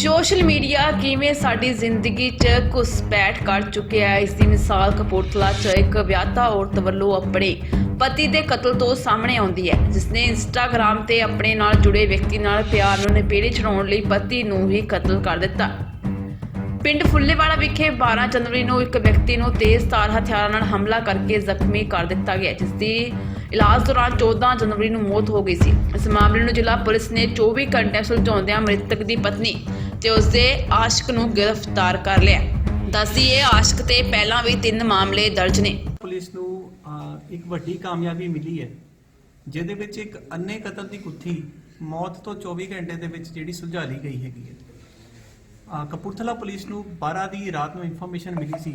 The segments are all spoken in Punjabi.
ਸੋਸ਼ਲ ਮੀਡੀਆ ਕਿਵੇਂ ਸਾਡੀ ਜ਼ਿੰਦਗੀ 'ਚ ਘੁਸਪੈਠ ਕਰ ਚੁੱਕਿਆ ਹੈ? ਇਸ ਦੀ ਮਿਸਾਲ ਕਪੂਰਥਲਾ 'ਚ ਇੱਕ ਵਿਆਹਤਾ ਔਰਤ ਵੱਲੋਂ ਆਪਣੇ ਪਤੀ ਦੇ ਕਤਲ ਤੋਂ ਸਾਹਮਣੇ ਆਉਂਦੀ ਹੈ ਜਿਸ ਇੰਸਟਾਗ੍ਰam ਤੇ ਆਪਣੇ ਨਾਲ ਜੁੜੇ ਵਿਅਕਤੀ ਨਾਲ ਪਿਆਰ ਨੂੰ ਨਿਪੇੜੇ ਚੜਾਉਣ ਲਈ ਪਤੀ ਨੂੰ ਹੀ ਕਤਲ ਕਰ ਦਿੱਤਾ। ਪਿੰਡ ਫੁੱਲੇਵਾਲਾ ਵਿਖੇ 12 ਜਨਵਰੀ ਨੂੰ ਇੱਕ ਵਿਅਕਤੀ ਨੂੰ ਤੇਜ਼ਧਾਰ ਹਥਿਆਰਾਂ ਨਾਲ ਹਮਲਾ ਕਰਕੇ ਜ਼ਖਮੀ ਕਰ ਦਿੱਤਾ ਗਿਆ ਜਿਸ ਦੀ ਇਲਾਜ ਦੌਰਾਨ 14 ਜਨਵਰੀ ਨੂੰ ਮੌਤ ਹੋ ਗਈ ਸੀ। ਇਸ ਮਾਮਲੇ ਨੂੰ ਜ਼ਿਲ੍ਹਾ ਪੁਲਿਸ ਨੇ 24 ਘੰਟੇ ਸੁਲਝਾਉਂਦਿਆਂ ਮ੍ਰਿਤਕ ਦੀ ਪਤਨੀ ਤੇ ਉਸਦੇ ਆਸ਼ਕ ਨੂੰ ਗ੍ਰਿਫਤਾਰ ਕਰ ਲਿਆ। ਦੱਸਦੀ ਇਹ ਆਸ਼ਿਕ ਤੇ ਪਹਿਲਾਂ ਵੀ ਤਿੰਨ ਮਾਮਲੇ ਦਰਜ ਨੇ। ਪੁਲਿਸ ਨੂੰ ਇੱਕ ਵੱਡੀ ਕਾਮਯਾਬੀ ਮਿਲੀ ਹੈ ਜਿਹਦੇ ਵਿੱਚ ਇੱਕ ਅੰਨੇ ਕਤਲ ਦੀ ਗੁੱਥੀ ਮੌਤ ਤੋਂ 24 ਘੰਟੇ ਦੇ ਵਿੱਚ ਜਿਹੜੀ ਸੁਲਝਾ ਲਈ ਗਈ ਹੈਗੀ ਹੈ। ਕਪੂਰਥਲਾ ਪੁਲਿਸ ਨੂੰ 12 ਦੀ ਰਾਤ ਨੂੰ ਇਨਫੋਰਮੇਸ਼ਨ ਮਿਲੀ ਸੀ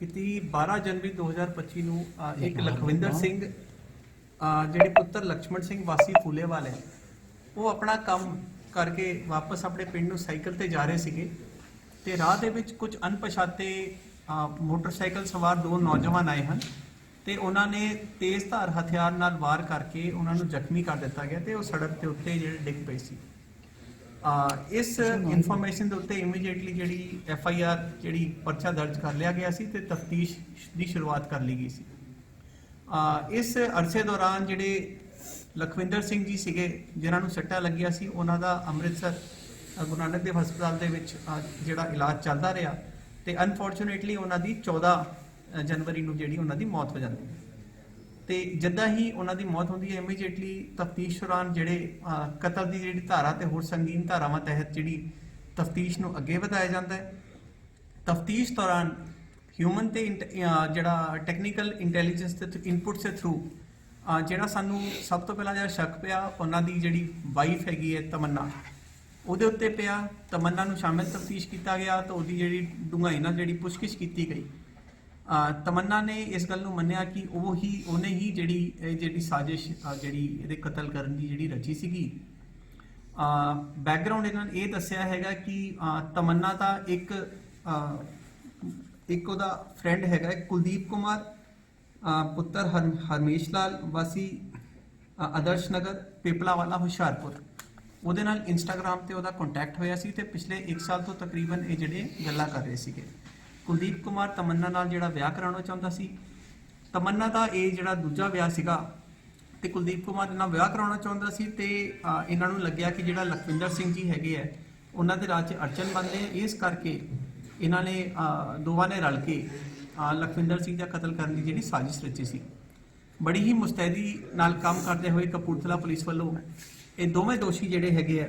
ਕਿ ਤੀਹ 12 ਜਨਵਰੀ 2025 ਨੂੰ ਇੱਕ ਲਖਵਿੰਦਰ ਸਿੰਘ ਜਿਹੜੇ ਪੁੱਤਰ ਲక్ష్మణ ਸਿੰਘ ਵਾਸੀ ਫੂਲੇਵਾਲ ਹੈ ਉਹ ਆਪਣਾ ਕੰਮ ਕਰਕੇ ਵਾਪਸ ਆਪਣੇ ਪਿੰਡ ਨੂੰ ਸਾਈਕਲ ਤੇ ਜਾ ਰਹੇ ਸੀਗੇ ਤੇ ਰਾਹ ਦੇ ਵਿੱਚ ਕੁਝ ਅਣਪਛਾਤੇ ਮੋਟਰਸਾਈਕਲ ਸਵਾਰ ਦੋ ਨੌਜਵਾਨ ਆਏ ਹਨ ਤੇ ਉਹਨਾਂ ਨੇ ਤੇਜ਼ਧਾਰ ਹਥਿਆਰ ਨਾਲ ਵਾਰ ਕਰਕੇ ਉਹਨਾਂ ਨੂੰ ਜ਼ਖਮੀ ਕਰ ਦਿੱਤਾ ਗਿਆ ਤੇ ਉਹ ਸੜਕ ਦੇ ਉੱਤੇ ਜਿਹੜੇ ਡਿੱਗ ਪਏ ਸੀ। ਆ ਇਸ ਇਨਫੋਰਮੇਸ਼ਨ ਦੇ ਉੱਤੇ ਇਮੀਡੀਏਟਲੀ ਜਿਹੜੀ ਐਫ ਆਈ ਆਰ ਜਿਹੜੀ ਪਰਚਾ ਦਰਜ ਕਰ ਲਿਆ ਗਿਆ ਸੀ ਤੇ ਤਫਤੀਸ਼ ਦੀ ਸ਼ੁਰੂਆਤ ਕਰ ਲਈ ਗਈ ਸੀ। ਆ ਇਸ ਅਰਸੇ ਦੌਰਾਨ ਜਿਹੜੇ ਲਖਵਿੰਦਰ ਸਿੰਘ ਜੀ ਸੀਗੇ, ਜਿਨ੍ਹਾਂ ਨੂੰ ਸੱਟਾ ਲੱਗਿਆ ਸੀ, ਉਹਨਾਂ ਦਾ ਅੰਮ੍ਰਿਤਸਰ ਗੁਰੂ ਨਾਨਕ ਦੇਵ ਹਸਪਤਾਲ ਦੇ ਵਿੱਚ ਜਿਹੜਾ ਇਲਾਜ ਚੱਲਦਾ ਰਿਹਾ ਤੇ ਅਨਫੋਰਚੂਨੇਟਲੀ ਉਹਨਾਂ ਦੀ 14 ਜਨਵਰੀ ਨੂੰ ਜਿਹੜੀ ਉਹਨਾਂ ਦੀ ਮੌਤ ਹੋ ਜਾਂਦੀ ਹੈ। ਤੇ ਜਿੱਦਾਂ ਹੀ ਉਹਨਾਂ ਦੀ ਮੌਤ ਹੁੰਦੀ ਹੈ ਇਮੀਡੀਏਟਲੀ ਤਫਤੀਸ਼ ਦੌਰਾਨ ਜਿਹੜੇ ਕਤਲ ਦੀ ਜਿਹੜੀ ਧਾਰਾ ਤੇ ਹੋਰ ਸੰਗੀਨ ਧਾਰਾਵਾਂ ਤਹਿਤ ਜਿਹੜੀ ਤਫਤੀਸ਼ ਨੂੰ ਅੱਗੇ ਵਧਾਇਆ ਜਾਂਦਾ ਹੈ। ਤਫਤੀਸ਼ ਦੌਰਾਨ ਹਿਊਮਨ ਤੇ ਇੰਟ- ਜਿਹੜਾ ਟੈਕਨੀਕਲ ਇੰਟੈਲੀਜੈਂਸ ਦੇ ਇਨਪੁਟ ਦੇ ਥਰੂ ਜਿਹੜਾ ਸਾਨੂੰ ਸਭ ਤੋਂ ਪਹਿਲਾਂ ਜਿਹੜਾ ਸ਼ੱਕ ਪਿਆ ਉਹਨਾਂ ਦੀ ਜਿਹੜੀ ਵਾਈਫ ਹੈਗੀ ਹੈ ਤਮੰਨਾ ਉਹਦੇ ਉੱਤੇ ਪਿਆ ਤਮੰਨਾ ਨੂੰ ਸ਼ਾਮਿਲ ਤਫਤੀਸ਼ ਕੀਤਾ ਗਿਆ ਤਾਂ ਉਹਦੀ ਜਿਹੜੀ ਡੂੰਘਾਈ ਨਾਲ ਜਿਹੜੀ ਪੁੱਛਗਿੱਛ ਕੀਤੀ ਗਈ। ਅਹ ਤਮੰਨਾ ਨੇ ਇਸ ਗੱਲ ਨੂੰ ਮੰਨਿਆ ਕਿ ਉਹ ਹੀ ਉਹਨੇ ਹੀ ਜਿਹੜੀ ਇਹ ਜਿਹੜੀ ਸਾਜ਼ਿਸ਼ ਅਹ ਜਿਹੜੀ ਇਹਦੇ ਕਤਲ ਕਰਨ ਦੀ ਜਿਹੜੀ ਰਚੀ ਸੀਗੀ। ਬੈਕਗ੍ਰਾਉਂਡ ਇਹਨਾਂ ਨੇ ਇਹ ਦੱਸਿਆ ਹੈਗਾ ਕਿ ਅਹ ਤਮੰਨਾ ਦਾ ਇੱਕ ਅਹ, ਇੱਕ ਉਹਦਾ ਫਰੈਂਡ ਹੈਗਾ ਕੁਲਦੀਪ ਕੁਮਾਰ। ਪੁੱਤਰ ਹਰ- ਹਰਮੇਸ਼ ਲਾਲ ਵਾਸੀ ਆਦਰਸ਼ ਨਗਰ ਪੇਪਲਾ ਵਾਲਾ ਹੁਸ਼ਿਆਰਪੁਰ ਉਹਦੇ ਨਾਲ ਇੰਸਟਾਗ੍ਰam ਤੇ ਉਹਦਾ ਕੰਟੈਕਟ ਹੋਇਆ ਸੀ ਤੇ ਪਿਛਲੇ 1 ਸਾਲ ਤੋਂ ਤਕਰੀਬਨ ਇਹ ਜਿਹੜੇ ਗੱਲਾਂ ਕਰ ਰਹੇ ਸੀਗੇ ਕੁਲਦੀਪ ਕੁਮਾਰ ਤਮੰਨਾ ਨਾਲ ਜਿਹੜਾ ਵਿਆਹ ਕਰਾਉਣਾ ਚਾਹੁੰਦਾ ਸੀ ਤਮੰਨਾ ਦਾ ਇਹ ਜਿਹੜਾ ਦੂਜਾ ਵਿਆਹ ਸੀਗਾ ਤੇ ਕੁਲਦੀਪ ਕੁਮਾਰ ਨਾਲ ਵਿਆਹ ਕਰਾਉਣਾ ਚਾਹੁੰਦਾ ਸੀ ਤੇ ਇਹਨਾਂ ਨੂੰ ਲੱਗਿਆ ਕਿ ਜਿਹੜਾ ਲਖਵਿੰਦਰ ਸਿੰਘ ਜੀ ਹੈਗੇ ਆ ਉਹਨਾਂ ਦੇ ਰਾਜ 'ਚ ਅੜਚਨ ਬਣਦੇ ਆ ਇਸ ਕਰਕੇ ਇਹਨਾਂ ਨੇ ਦੋਵਾਂ ਨੇ ਰਲ ਕੇ ਲਖਵਿੰਦਰ ਸਿੰਘ ਦਾ ਕਤਲ ਕਰਨ ਦੀ ਜਿਹੜੀ ਸਾਜ਼ਿਸ਼ ਰਚੀ ਸੀ। ਬੜੀ ਹੀ ਮੁਸਤੈਦੀ ਨਾਲ ਕੰਮ ਕਰਦੇ ਹੋਏ ਕਪੂਰਥਲਾ ਪੁਲਿਸ ਵੱਲੋਂ ਇਹ ਦੋਵੇਂ ਦੋਸ਼ੀ ਜਿਹੜੇ ਹੈਗੇ ਆ,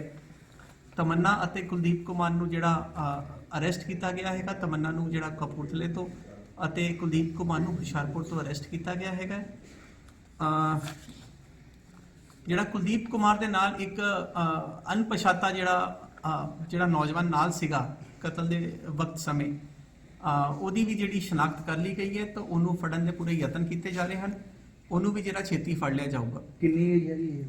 ਤਮੰਨਾ ਅਤੇ ਕੁਲਦੀਪ ਕੁਮਾਰ ਨੂੰ ਜਿਹੜਾ ਅਰੈਸਟ ਕੀਤਾ ਗਿਆ ਹੈਗਾ। ਤਮੰਨਾ ਨੂੰ ਜਿਹੜਾ ਕਪੂਰਥਲੇ ਤੋਂ ਅਤੇ ਕੁਲਦੀਪ ਕੁਮਾਰ ਨੂੰ ਹੁਸ਼ਿਆਰਪੁਰ ਤੋਂ ਅਰੈਸਟ ਕੀਤਾ ਗਿਆ ਹੈਗਾ। ਜਿਹੜਾ ਕੁਲਦੀਪ ਕੁਮਾਰ ਦੇ ਨਾਲ ਇੱਕ ਅਣਪਛਾਤਾ ਜਿਹੜਾ ਜਿਹੜਾ ਨੌਜਵਾਨ ਨਾਲ ਸੀਗਾ ਕਤਲ ਦੇ ਵਕਤ ਸਮੇਂ। ਉਹਦੀ ਵੀ ਜਿਹੜੀ ਸ਼ਨਾਖਤ ਕਰ ਲਈ ਗਈ ਹੈ ਤਾਂ ਉਹਨੂੰ ਫੜਨ ਦੇ ਪੂਰੇ ਯਤਨ ਕੀਤੇ ਜਾ ਰਹੇ ਹਨ। ਉਹਨੂੰ ਵੀ ਜਿਹੜਾ ਛੇਤੀ ਫੜ ਲਿਆ ਜਾਊਗਾ। ਕਿੰਨੀ ਏਜ ਹੈ ਜੀ ਇਹ?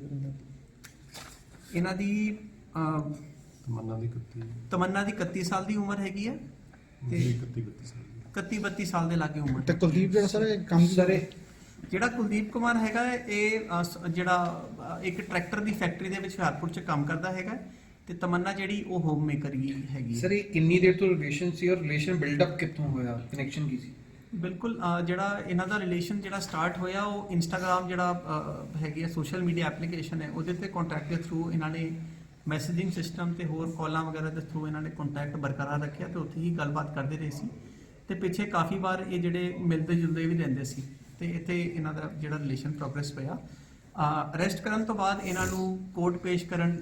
ਇਹਨਾਂ ਦੀ ਤਮੰਨਾ ਦੀ ਕੱਤੀ ਤਮੰਨਾ ਦੀ 31 ਸਾਲ ਦੀ ਉਮਰ ਹੈਗੀ ਹੈ ਤੇ ਤੇ 31 32 ਸਾਲ ਦੀ। 31 32 ਸਾਲ ਦੇ ਲਾਗੇ ਉਮਰ ਤੇ ਕੁਲਦੀਪ ਜਿਹੜਾ ਸਰ ਕੰਮ ਸਰ ਜਿਹੜਾ ਕੁਲਦੀਪ ਕੁਮਾਰ ਹੈਗਾ ਇਹ ਜਿਹੜਾ ਇੱਕ ਟਰੈਕਟਰ ਦੀ ਫੈਕਟਰੀ ਦੇ ਵਿੱਚ ਹੁਸ਼ਿਆਰਪੁਰ 'ਚ ਕੰਮ ਕਰਦਾ ਹੈਗਾ। ਤੇ ਤਮੰਨਾ ਜਿਹੜੀ ਉਹ ਹੋਮ ਮੇਕਰ ਹੀ ਹੈਗੀ ਸਰ ਇਹ ਕਿੰਨੀ ਦੇਰ ਤੋਂ ਰਿਲੇਸ਼ਨ ਸੀ ਔਰ ਰਿਲੇਸ਼ਨ ਬਿਲਡ ਅਪ ਕਿੱਥੋਂ ਹੋਇਆ? ਕਨੈਕਸ਼ਨ ਕੀ ਸੀ? ਬਿਲਕੁਲ ਜਿਹੜਾ ਇਹਨਾਂ ਦਾ ਰਿਲੇਸ਼ਨ ਜਿਹੜਾ ਸਟਾਰਟ ਹੋਇਆ ਉਹ ਇੰਸਟਾਗ੍ਰam ਜਿਹੜਾ ਹੈਗੀ ਹੈ ਸੋਸ਼ਲ ਮੀਡੀਆ ਐਪਲੀਕੇਸ਼ਨ ਹੈ ਉਹਦੇ ਤੇ ਕੰਟੈਕਟ ਦੇ ਥਰੂ ਇਹਨਾਂ ਨੇ ਮੈਸੇਜਿੰਗ ਸਿਸਟਮ ਤੇ ਹੋਰ ਕਾਲਾਂ ਵਗੈਰਾ ਦੇ ਥਰੂ ਇਹਨਾਂ ਨੇ ਕੰਟੈਕਟ ਬਰਕਰਾਰ ਰੱਖਿਆ ਤੇ ਉੱਥੇ ਹੀ ਗੱਲਬਾਤ ਕਰਦੇ ਰਹੇ ਸੀ। ਤੇ ਪਿੱਛੇ ਕਾਫੀ ਵਾਰ ਇਹ ਜਿਹੜੇ ਮਿਲਦੇ ਜੁਲਦੇ ਵੀ ਰਹਿੰਦੇ ਸੀ ਤੇ ਇੱਥੇ ਇਹਨਾਂ ਦਾ ਜਿਹੜਾ ਰਿਲੇਸ਼ਨ ਪ੍ਰੋਗਰੈਸ ਹੋਇਆ ਅਰੈਸਟ ਕਰਨ ਤੋਂ ਬਾਅਦ ਇਹਨਾਂ ਨੂੰ ਕੋਰਟ ਪੇਸ਼ ਕਰਨ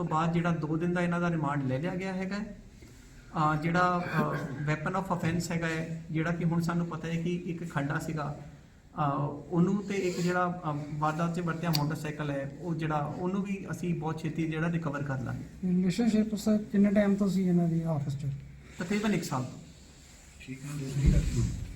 ਤੋਂ ਬਾਅਦ ਜਿਹੜਾ 2 ਦਿਨ ਦਾ ਇਹਨਾਂ ਦਾ ਰਿਮਾਂਡ ਲੈ ਲਿਆ ਗਿਆ ਹੈਗਾ। ਅਹ ਜਿਹੜਾ ਵੈਪਨ ਆਫ ਅਫੈਂਸ ਹੈਗਾ ਹੈ ਜਿਹੜਾ ਕਿ ਹੁਣ ਸਾਨੂੰ ਪਤਾ ਹੈ ਕਿ ਇੱਕ ਖੰਡਾ ਸੀਗਾ। ਉਹਨੂੰ ਤੇ ਇੱਕ ਜਿਹੜਾ ਵਾਰਦਾਤ 'ਚ ਵਰਤਿਆ ਮੋਟਰਸਾਈਕਲ ਹੈ ਉਹ ਜਿਹੜਾ ਉਹਨੂੰ ਵੀ ਅਸੀਂ ਬਹੁਤ ਛੇਤੀ ਜਿਹੜਾ ਰਿਕਵਰ ਕਰ ਲਾਂਗੇ। ਰਿਲੇਸ਼ਨਸ਼ਿਪ ਸਰ ਕਿੰਨੇ ਟਾਈਮ ਤੋਂ ਸੀ ਇਹਨਾਂ ਦੀ ਆਪਸ ਚ? ਤਕਰੀਬਨ 1 ਸਾਲ ਤੋਂ। ਠੀਕ ਹੈ